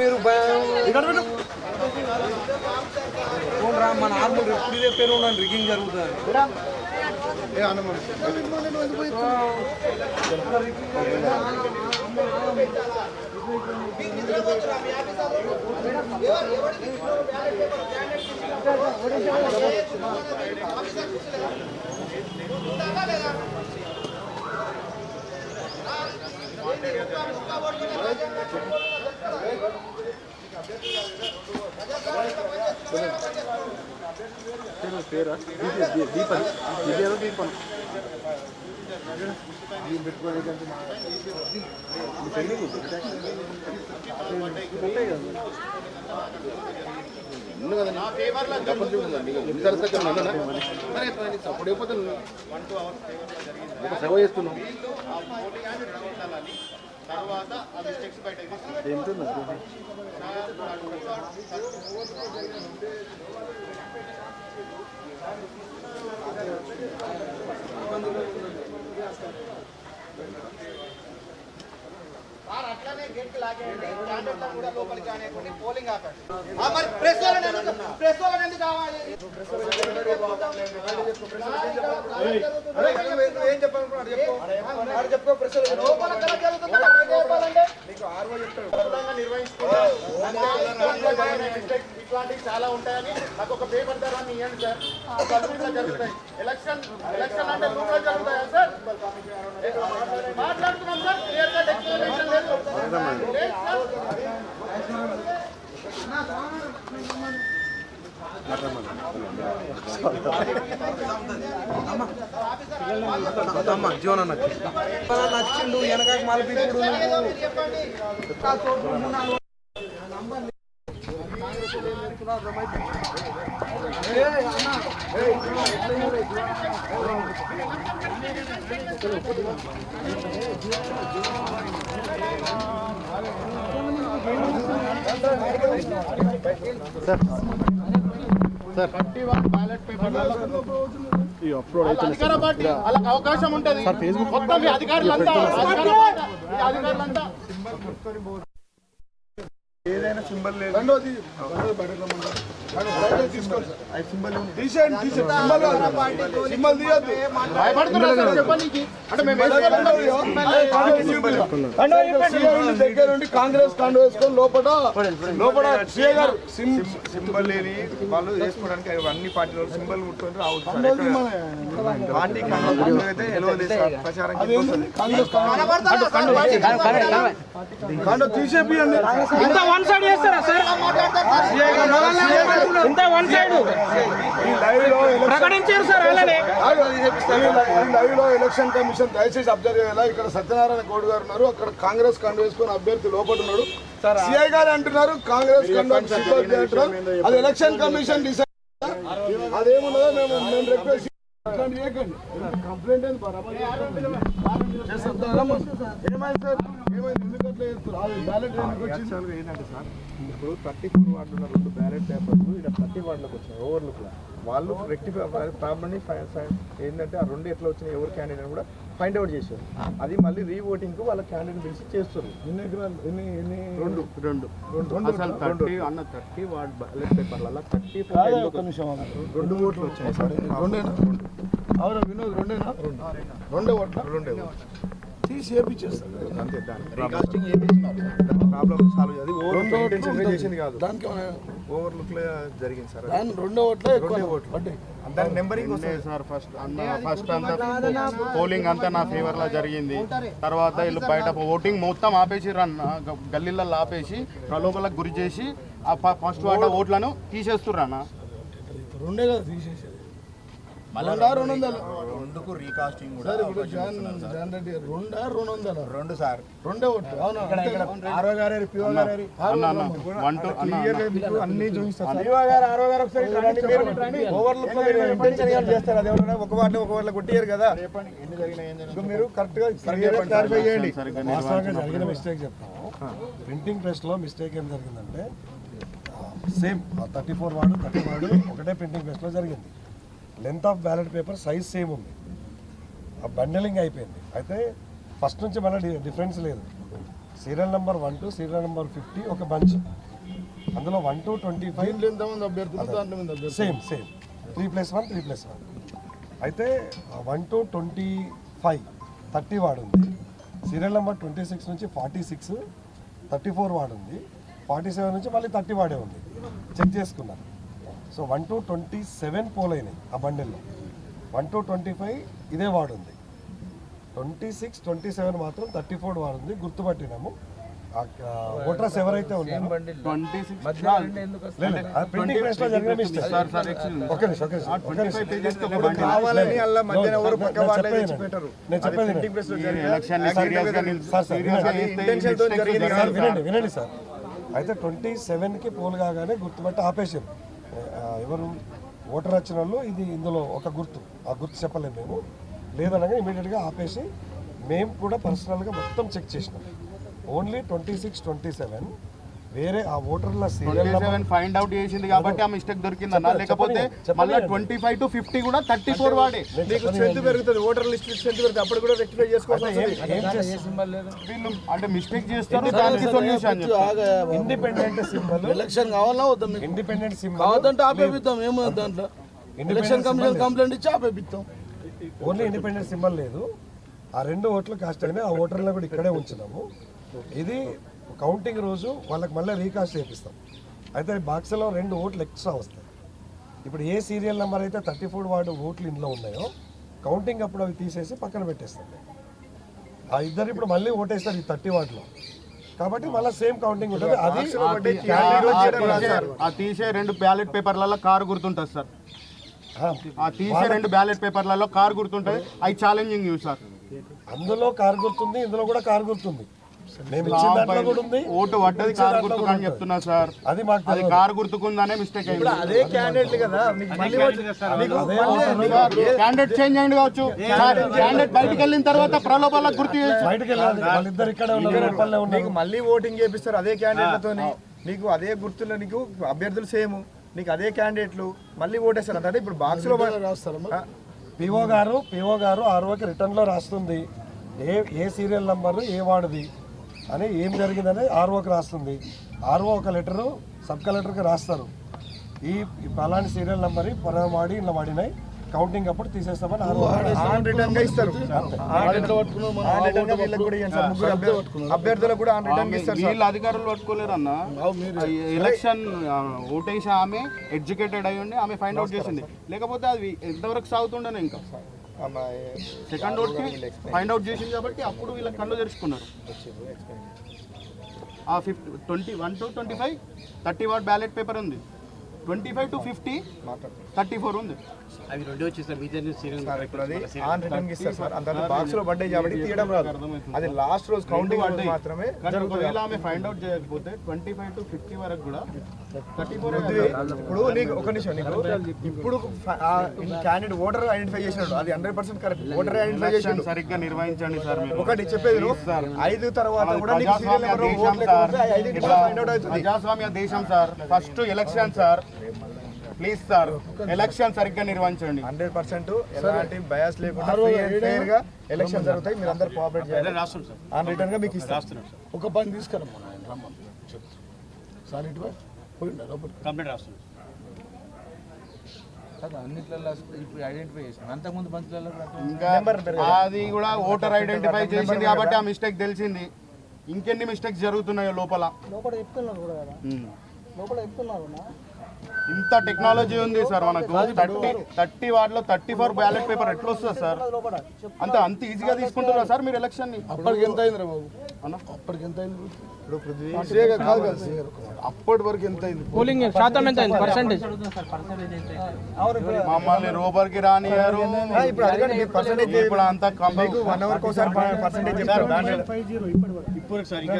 మీరు భయం రా మన ఆర్మూర్ ఎప్పుడు చెప్పారు నన్ను రిగింగ్ జరుగుతుంది సేవ చేస్తున్నాం తర్వాత ఆ మిస్టేక్స్ బయట అట్లానే గేట్ లాగేయండి. క్యాండిడేట్ కూడా లోపలికి కానివ్వండి పోలింగ్ ఆపండి. మరి ప్రెస్ వాళ్ళని ఎందుకు ప్రెస్ వాళ్ళని ఎందుకు కావాలి? ఏం చెప్పాలనుకున్నాడు చెప్పు. లోపల కల జరుగుతుంది? చెప్పాలంటే ఇట్లాంటివి చాలా ఉంటాయని. నాకు ఒక పేపర్ ధర ఇవ్వండి సార్ జరుగుతాయి. ఎలక్షన్ ఎలక్షన్ అంటే రూపాయలు జరుగుతాయా సార్ మాట్లాడుతున్నాం సార్ క్లియర్గా డెక్లరేషన్ లేదు. లేదు సార్. అమ్మ జీవన నచ్చిండు వెనక మలిపిప్పుడు సార్ వాళ్ళకి అవకాశం ఉంటది. మొత్తం అధికారులంతా అధికారులంతా. ఏదైనా సింబల్ లేదు. రెండోది తీసేయండి తీసేయండి. సింబల్ కాదు. సింబల్ తీయద్దు. భయపడుతున్నారు సార్ చెప్పనీకి. అంటే మేము దగ్గర నుండి కాంగ్రెస్ కాండ వేసుకొని లోపల లోపల సింబల్ లేని వాళ్ళు వేసుకోవడానికి అన్ని పార్టీలు సింబల్ ముట్టుకొని రావచ్చు పార్టీ కండక్ట్ అయితే సార్. ప్రచారం కాంగ్రెస్ కాండ తీసేపియండి. ఇంత వన్ సైడ్ చేస్తారా సార్? ఇంత వన్ సైడ్ ఈ లైవ్లో ఎలక్షన్ ప్రకటించారు సార్ అలానే లైవ్లో ఎలక్షన్ కమిషన్ దయచేసి అబ్జర్వ్ చేయాలా ఇక్కడ సత్యనారాయణ గౌడ్ గారు ఉన్నారు అక్కడ కాంగ్రెస్ కండ వేసుకొని అభ్యర్థి లోపల ఉన్నాడు సిఐ గారు అంటున్నారు కాంగ్రెస్ కండ అది ఎలక్షన్ కమిషన్ డిసైడ్ అదేమున్నదో మేము మేము రిక్వెస్ట్ కంప్లైంట్. ఏమైంది సార్? ఇప్పుడు థర్టీ ఫోర్ వార్డులు ఉన్న రెండు బ్యాలెట్ పేపర్స్ ఇక్కడ థర్టీ వార్డులకు వచ్చినాయి ఓవర్లుక్ వాళ్ళు రెక్టిఫై ప్రాబ్లమ్ని ఏంటంటే ఆ రెండు ఎట్లా వచ్చినాయి ఎవరు క్యాండిడేట్ కూడా ఫైండ్ అవుట్ చేశారు అది మళ్ళీ రీఓటింగ్కు వాళ్ళ క్యాండిడేట్ పిలిచి చేస్తారు ఎన్ని ఎన్ని ఎన్ని రెండు రెండు రెండు అసలు థర్టీ అన్న థర్టీ వార్డ్ బ్యాలెట్ పేపర్లలో థర్టీ కాదు, ఒక్క నిమిషం రెండు ఓట్లు వచ్చాయి సార్ రెండేనా అవునా వినోద్ రెండేనా రెండే ఓట్ల రెండే ఓట్లు తీసి వేపించేస్తారు దానికి ఓవర్ లుక్ జరిగింది సార్ అది. దాని రెండో ఓట్లే ఎక్కువ రెండే ఓట్లు. పడ్డాయి. దాని నెంబరింగ్ వస్తుంది. సార్ ఫస్ట్ అన్న ఫస్ట్ అంతా పోలింగ్ అంతా నా ఫేవర్ లా జరిగింది. తర్వాత వీళ్ళు బయట ఓటింగ్ మొత్తం ఆపేసి రన్న గల్లీలలో ఆపేసి ప్రలోభలకు గురి చేసి ఆ ఫస్ట్ వాట ఓట్లను తీసేస్తుర్రు అన్న. రెండే కదా తీసేసేది రెండా రెండు వందలు రెండుకు రీకాస్టింగ్ సార్ ఇప్పుడు జాన్ జాన్ రెడ్డి రెండా రెండు వందల రెండు సార్. రెండే ఓట్లు అవునా? ఆరో గారు పిఓ గారు అన్న అన్న వన్ టూ అన్న అన్న. అన్ని. చూపిస్తారు పిఓ గారు ఆరో గారు ఒకసారి ఇట్లా రండి, మీరు ఇట్లా రండి. ఓవర్ లుక్లో మీరు ఇంటెన్షన్గా చేస్తారు? అది ఎవరైనా ఒక వాటిలో ఒక వాటిలో కొట్టియారు కదా. ఇప్పుడు మీరు కరెక్ట్గా క్లారిఫై చేయండి. సరిగ్గా వాస్తవంగా జరిగిన మిస్టేక్ చెప్తాము ప్రింటింగ్ ప్రెస్లో మిస్టేక్ ఏం జరిగిందంటే same thirty four ward thirty ward ఒకటే ప్రింటింగ్ ప్రెస్లో జరిగింది. Length of ballot paper size same ఉంది. ఆ బండలింగ్ అయిపోయింది. అయితే ఫస్ట్ నుంచి మళ్ళీ డిఫరెన్స్ లేదు. Serial number one two serial number fifty ఒక బంచ్ అందులో one two twenty five same same three plus one three plus one అయితే one two twenty five thirty వాడు ఉంది సీరియల్ నెంబర్ ట్వంటీ సిక్స్ నుంచి forty six thirty four వాడు ఉంది forty seven నుంచి మళ్ళీ థర్టీ వాడే ఉంది. చెక్ చేసుకున్నారు. So one two twenty seven poll అయినాయి ఆ బండిల్లో. వన్ టు ట్వంటీ ఫైవ్ ఇదే వాడు ఉంది ట్వంటీ సిక్స్ ట్వంటీ సెవెన్ మాత్రం థర్టీ ఫోర్ వాడు ఉంది గుర్తుపట్టినాము ఓటర్స్ ఎవరైతే ఉన్నారో లో జరిగిన నిమిషం, నిమిషం, కావాలని అలా మధ్యన ఎవరు పక్క వాళ్ళే పెట్టరు. నేను చెప్పేది ప్రింటింగ్. ప్రెస్లో జరిగిన ఎలక్షన్ సీరియస్గా గా తో జరిగింది సార్. వినండి వినండి సార్. అయితే ట్వంటీ సెవెన్కి పోల్ కాగానే గుర్తుపట్టి ఆపేసారు ఎవరు ఓటర్ వచ్చిన ఇది ఇందులో ఒక గుర్తు. ఆ గుర్తు చెప్పలేము మేము. లేదనగా ఇమీడియట్గా ఆపేసి మేము కూడా పర్సనల్గా మొత్తం చెక్ చేసినాం. Only twenty six twenty seven వేరే ఆ ఓటర్ల సీరియల్ ఫైండ్ అవుట్ చేసింది కాబట్టి ఆ మిస్టేక్ దొరికిందన్న. లేకపోతే. మళ్ళీ ట్వంటీ ఫైవ్ టు ఫిఫ్టీ కూడా థర్టీ ఫోర్ వాడే. నీకు స్ట్రెంత్ పెరుగుతుంది ఓటర్ లిస్ట్ స్ట్రెంత్ పెరుగుతుంది అప్పుడు కూడా రెక్టిఫై వీళ్ళు అంటే మిస్టేక్ చేస్తారు దానికి సొల్యూషన్ ఇండిపెండెంట్ సింబల్? ఎలక్షన్ కావాలా వద్దా మీకు. Independent symbol? కావద్దంటే ఆపేపిద్దాం ఏమో దాంట్లో. ఎలక్షన్ కమిషన్ కంప్లైంట్ ఇచ్చి ఆపేపిద్దాం. ఓన్లీ ఇండిపెండెంట్ సింబల్ లేదు. ఆ రెండు ఓట్లు కాస్ట్ అయినాయి ఆ ఓటర్లను కూడా ఇక్కడే ఉంచినాము ఇది కౌంటింగ్ రోజు వాళ్ళకి మళ్ళీ రీకాస్ట్ చేపిస్తాం. అయితే బాక్స్లో రెండు ఓట్లు ఎక్స్ట్రా వస్తాయి. ఇప్పుడు ఏ సీరియల్ నెంబర్ అయితే థర్టీ ఫోర్ వార్డు ఓట్లు ఇంట్లో ఉన్నాయో కౌంటింగ్ అప్పుడు అవి తీసేసి పక్కన పెట్టేస్తాం. ఆ ఇద్దరు ఇప్పుడు మళ్ళీ ఓటేస్తారు ఈ థర్టీ వార్డులో. కాబట్టి మళ్ళీ సేమ్ కౌంటింగ్ ఉంటుంది. అది ఆ తీసే రెండు బ్యాలెట్ పేపర్లలో కారు గుర్తుంటుంది సార్. ఆ, తీసే రెండు బ్యాలెట్ పేపర్లలో కారు గుర్తుంటుంది. అవి ఛాలెంజింగ్ యూ సార్. అందులో కారు గుర్తుంది ఇందులో కూడా కారు గుర్తుంది. మేము ఇచ్చిన దాంట్లో కూడా ఉంది. ఓటు పడ్డది కారు గుర్తుకు అని చెప్తున్నా సార్. అది మాకు అది కారు గుర్తుకుందానే మిస్టేక్ అయింది. అదే క్యాండిడేట్ కదా క్యాండిడేట్ చేంజ్ అయ్యింది కావచ్చు. క్యాండిడేట్ బయటికి వెళ్ళిన తర్వాత ప్రలోభాలకు గుర్తు చేయొచ్చు బయటకు వెళ్ళాలి. వాళ్ళిద్దరు ఇక్కడే ఉన్నారు లోపలనే ఉన్నారు. నీకు మళ్ళీ ఓటింగ్ చేపిస్తారు అదే క్యాండిడేట్లతోని నీకు అదే గుర్తులు నీకు అభ్యర్థులు సేమ్. నీకు అదే క్యాండిడేట్లు మళ్ళీ ఓటేస్తారు. అంటే ఇప్పుడు బాక్స్లో ఆ, పిఓ గారు పిఓ గారు ఆర్ఓకి రిటర్న్లో రాస్తుంది. ఏ ఏ సీరియల్ నంబరు ఏ వార్డుది? అని ఏం జరిగిందని ఆర్ఓకి రాస్తుంది. ఆర్ఓ ఒక లెటరు సబ్ కలెక్టర్కి రాస్తారు. ఈ పలాని సీరియల్ నెంబర్ ఈ పలానా వాడి ఇలా వాడినాయి. కౌంటింగ్ అప్పుడు తీసేస్తామని అభ్యర్థులకు కూడా ఆన్ రిటర్న్గా ఇస్తారు సార్. వీళ్ళు అధికారులు పట్టుకోలేరు అన్న ఎలక్షన్ ఓటేసి ఆమె ఎడ్యుకేటెడ్ అయి ఉండి ఆమె ఫైండ్ అవుట్ చేసింది. లేకపోతే అది ఎంతవరకు సాగుతుండేనే ఇంకా? సెకండ్ ఓట్కి ఫైండ్ అవుట్ చేసింది కాబట్టి అప్పుడు వీళ్ళకి కళ్ళు తెరుచుకున్నారు. ఆ fifty twenty one two twenty five thirty what ballot paper ఉంది. Twenty five two fifty thirty four ఉంది. సార్ ఇప్పుడు అది ఆన్ రిటర్న్ ఇస్తారు సార్. అంత బాక్స్లో పడ్డాయి కాబట్టి తీయడం రాదు. అది లాస్ట్ రోజు కౌంటింగ్ రోజు మాత్రమే ఒకవేళ ఆమె ఫైండ్ అవుట్ చేయకపోతే ట్వంటీ ఫైవ్ టు ఫిఫ్టీ వరకు కూడా థర్టీ ఫోర్ ఇప్పుడు నీకు ఒక నిమిషం నీకు ఇప్పుడు క్యాండిడేట్ ఓటర్ ఐడెంటిఫై చేసినాడు. అది hundred percent correct voter identify చేసినాడు సరిగ్గా నిర్వహించండి సార్ ఒకటి చెప్పేది ఐదు తర్వాత కూడా నీకు సీరియల్ నెంబర్ ఫైండ్ అవుట్ అవుతుంది. ప్రజాస్వామ్య దేశం sir. First election sir. Please sir election సరిగ్గా నిర్వహించండి. హండ్రెడ్ పర్సెంట్ ఎలాంటి బయాస్ లేకుండా ఫెయిర్గా ఎలక్షన్ జరుగుతాయి మీరు అందరు కోఆపరేట్ చేయాలి ఆన్ రిటర్న్గా మీకు ఇస్తాం. ఒక పని తీసుకురమ్మా సార్ ఇటు పోయిండా లోపలికి కంప్లైంట్ రాస్తుంది అన్నిట్లలో ఇప్పుడు ఐడెంటిఫై చేసాం అంతకుముందు బంతులలో ఇంకా అది కూడా ఓటర్ ఐడెంటిఫై చేసింది కాబట్టి ఆ మిస్టేక్ తెలిసింది. ఇంకెన్ని మిస్టేక్స్ జరుగుతున్నాయో లోపల. లోపల చెప్తున్నారు కూడా కదా. లోపల చెప్తున్నారు ఇంత టెక్నాలజీ ఉంది సార్ మనకు. థర్టీ థర్టీ వార్డులో థర్టీ ఫోర్ బ్యాలెట్ పేపర్ ఎట్లా వస్తుంది సార్? అంత అంత ఈజీగా తీసుకుంటున్నారా సార్ మీరు ఎలక్షన్ని? అప్పటికి ఎంత అయింది బాబు? అన్న? అప్పటికి ఎంత అయింది? ఇప్పుడు అప్పటి వరకు ఎంత అయింది? పోలింగ్ శాతం ఎంత అయింది? పర్సెంటేజ్ మమ్మల్ని రోబర్కి రానియారు ఇప్పుడు ఇప్పుడు అంతా వన్ అవర్ ఒకసారి పర్సెంటేజ్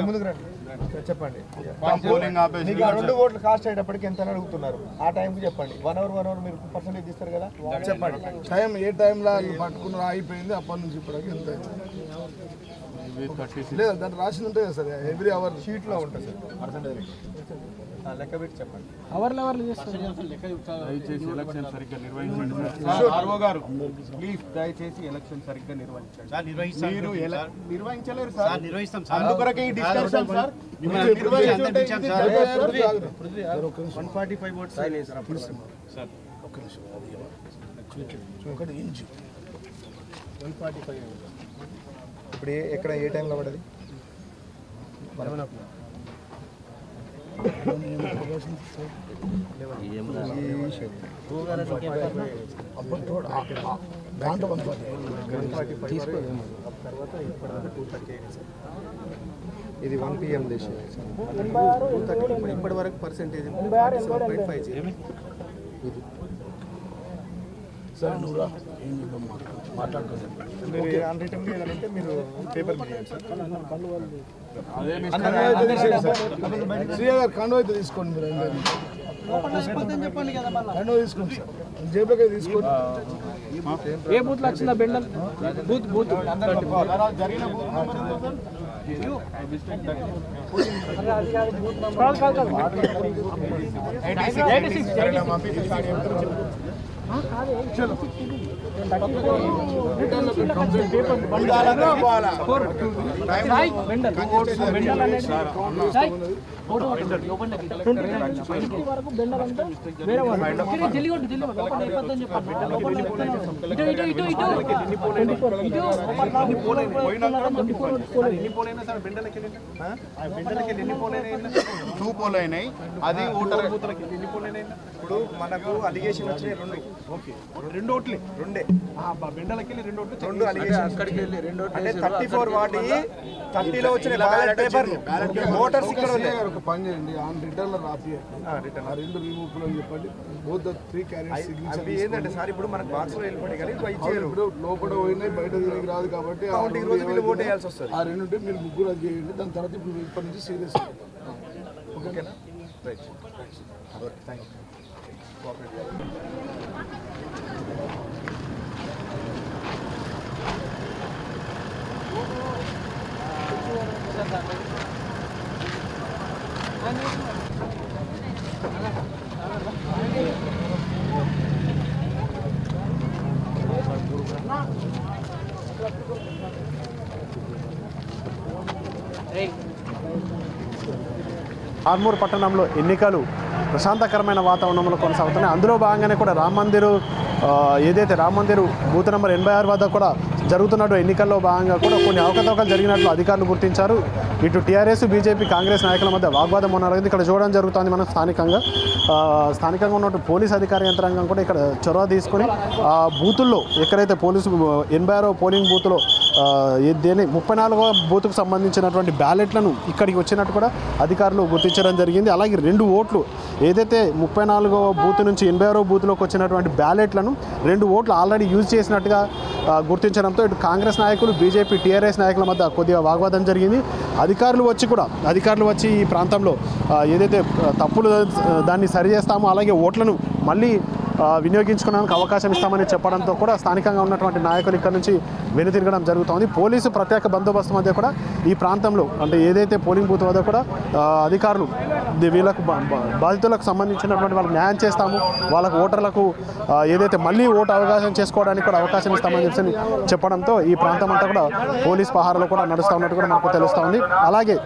ముందుకు రండి. చెప్పండి. రెండు ఓట్లు కాస్ట్ అయ్యేటప్పటికి ఎంత అని అడుగుతున్నారు? ఆ టైంకి చెప్పండి. వన్ అవర్ వన్ అవర్ మీరు పర్సెంటేజ్ ఇస్తారు కదా? చెప్పండి. టైం ఏ టైంలో పట్టుకున్న అయిపోయింది అప్పటి నుంచి ఇప్పటికి ఎంత లేదా దాంట్లో రాసింది ఉంటుంది కదా సార్ ఎవ్రీ అవర్ షీట్లో ఉంటుంది. సార్ పర్సెంటేజ్ లెక్క పెట్టి చెప్పండి అవర్లు అవర్లు చేస్తారు దయచేసి ఎలక్షన్ సరిగ్గా నిర్వహించండి సార్ ఆర్ఓ గారు ప్లీజ్ దయచేసి ఎలక్షన్ సరిగ్గా నిర్వహించండి మీరు నిర్వహించలేరు సార్ నిర్వహిస్తాం అందుకొరకే ఈ discussion. One forty five votes నిమిషం ఇప్పుడు ఏ- ఎక్కడ ఏ టైంలో పడది దాంట్లో వన్ ఇది వన్ పిఎం దేశం ఇప్పటి వరకు పర్సెంటేజ్ పాయింట్ ఫైవ్ సరే నువ్వు రా ఏం చేద్దాం మాట్లాడుకోండి మీరు అన్ రిటర్న్ ఏదైనా ఉంటే మీరు పేపర్ మీద సార్. సీఏ గారు కండువ అయితే తీసుకోండి మీరు అందరూ. చెప్పండి కదా మళ్ళీ. కండువ తీసుకోండి సార్. జేబులోకి తీసుకోండి. ఏ బూత్లో వచ్చిందా బెండల్? Booth booth. జరిగిన బూత్ నెంబర్ ఎంత సార్? కాదు కాదు కాదు Ah, cara, é. Tira. సిక్స్ సరేనా, మా టూ అది ఓటర్ ఇప్పుడు మనకు అలిగేషన్ వచ్చినాయి రెండు. ఓకే. రెండు ఓట్లే. రెండే. రెండు ఓట్లు రెండు అంటే థర్టీ ఫోర్ వాటి థర్టీలో వచ్చిన బ్యాలెట్ పేపర్ ఓటర్స్ ఇక్కడ ఒక పని చేయండి. ఆన్ రిటర్న్లో రాపియండి ఆ రెండు రిమూవ్ అని చెప్పండి. Both the three carrot signature అవి ఏంటంటే సార్ ఇప్పుడు మనకు బాక్స్లో వెళ్ళిపోయి కానీ ఇచ్చారు ఇప్పుడు లోపల పోయినాయి బయట తిరిగి రాదు కాబట్టి ఆ రెండు రోజు వీళ్ళు ఓట్ వేయాల్సి వస్తుంది. ఆ రెండు ఉంటే మీరు ముగ్గురు అది చేయండి. దాని తర్వాత ఇప్పుడు ఇప్పటి నుంచి సీరియస్ ఓకేనా? రైట్ ఆర్మూర్ పట్టణంలో ఎన్నికలు ప్రశాంతకరమైన వాతావరణంలో కొనసాగుతున్నాయి. అందులో భాగంగానే కూడా రామ మందిరు ఏదైతే రామ మందిర్ బూత్ నెంబర్ ఎనభై ఆరు వద్ద కూడా జరుగుతున్నట్టు ఎన్నికల్లో భాగంగా కూడా కొన్ని అవకతవకలు జరిగినట్లు అధికారులు గుర్తించారు. ఇటు టీఆర్ఎస్ బీజేపీ కాంగ్రెస్ నాయకుల మధ్య వాగ్వాదం మొన్నది ఇక్కడ చూడడం జరుగుతుంది మనం స్థానికంగా. స్థానికంగా ఉన్నట్టు పోలీస్ అధికార యంత్రాంగం కూడా ఇక్కడ చొరవ తీసుకొని ఆ బూతుల్లో ఎక్కడైతే పోలీసు ఎనభై ఆరో పోలింగ్ బూత్లో దేని ముప్పై నాలుగవ బూత్కు సంబంధించినటువంటి బ్యాలెట్లను ఇక్కడికి వచ్చినట్టు కూడా అధికారులు గుర్తించడం జరిగింది. అలాగే రెండు ఓట్లు ఏదైతే ముప్పై నాలుగవ బూత్ నుంచి ఎనభై ఆరో బూత్లోకి వచ్చినటువంటి బ్యాలెట్లను రెండు ఓట్లు ఆల్రెడీ యూజ్ చేసినట్టుగా గుర్తించడంతో ఇటు కాంగ్రెస్ నాయకులు బీజేపీ టీఆర్ఎస్ నాయకుల మధ్య కొద్దిగా వాగ్వాదం జరిగింది. అధికారులు వచ్చి కూడా అధికారులు వచ్చి ఈ ప్రాంతంలో ఏదైతే తప్పులు దాన్ని సరిచేస్తామో అలాగే ఓట్లను మళ్ళీ వినియోగించుకోవడానికి అవకాశం ఇస్తామని చెప్పడంతో కూడా స్థానికంగా ఉన్నటువంటి నాయకులు ఇక్కడ నుంచి వెనుతిరగడం జరుగుతోంది. పోలీసు ప్రత్యేక బందోబస్తు మధ్య కూడా ఈ ప్రాంతంలో అంటే ఏదైతే పోలింగ్ బూత్ వద్ద కూడా అధికారులు వీళ్ళకు బాధితులకు సంబంధించినటువంటి వాళ్ళకి న్యాయం చేస్తాము. వాళ్ళకు ఓటర్లకు ఏదైతే మళ్ళీ ఓటు అవకాశం చేసుకోవడానికి కూడా అవకాశం ఇస్తామని చెప్పి చెప్పడంతో ఈ ప్రాంతం అంతా కూడా పోలీస్ పహారాలు కూడా నడుస్తూ ఉన్నట్టు కూడా మనకు తెలుస్తూ ఉంది. అలాగే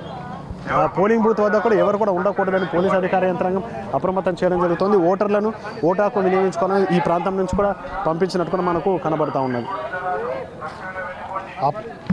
పోలింగ్ బూత్ వద్ద కూడా ఎవరు కూడా ఉండకూడదని పోలీస్ అధికార యంత్రాంగం అప్రమత్తం చేయడం జరుగుతుంది. ఓటర్లను ఓటాకు వినియోగించుకోవడం ఈ ప్రాంతం నుంచి కూడా పంపించినట్టు కూడా మనకు కనబడతా ఉన్నది. అప్-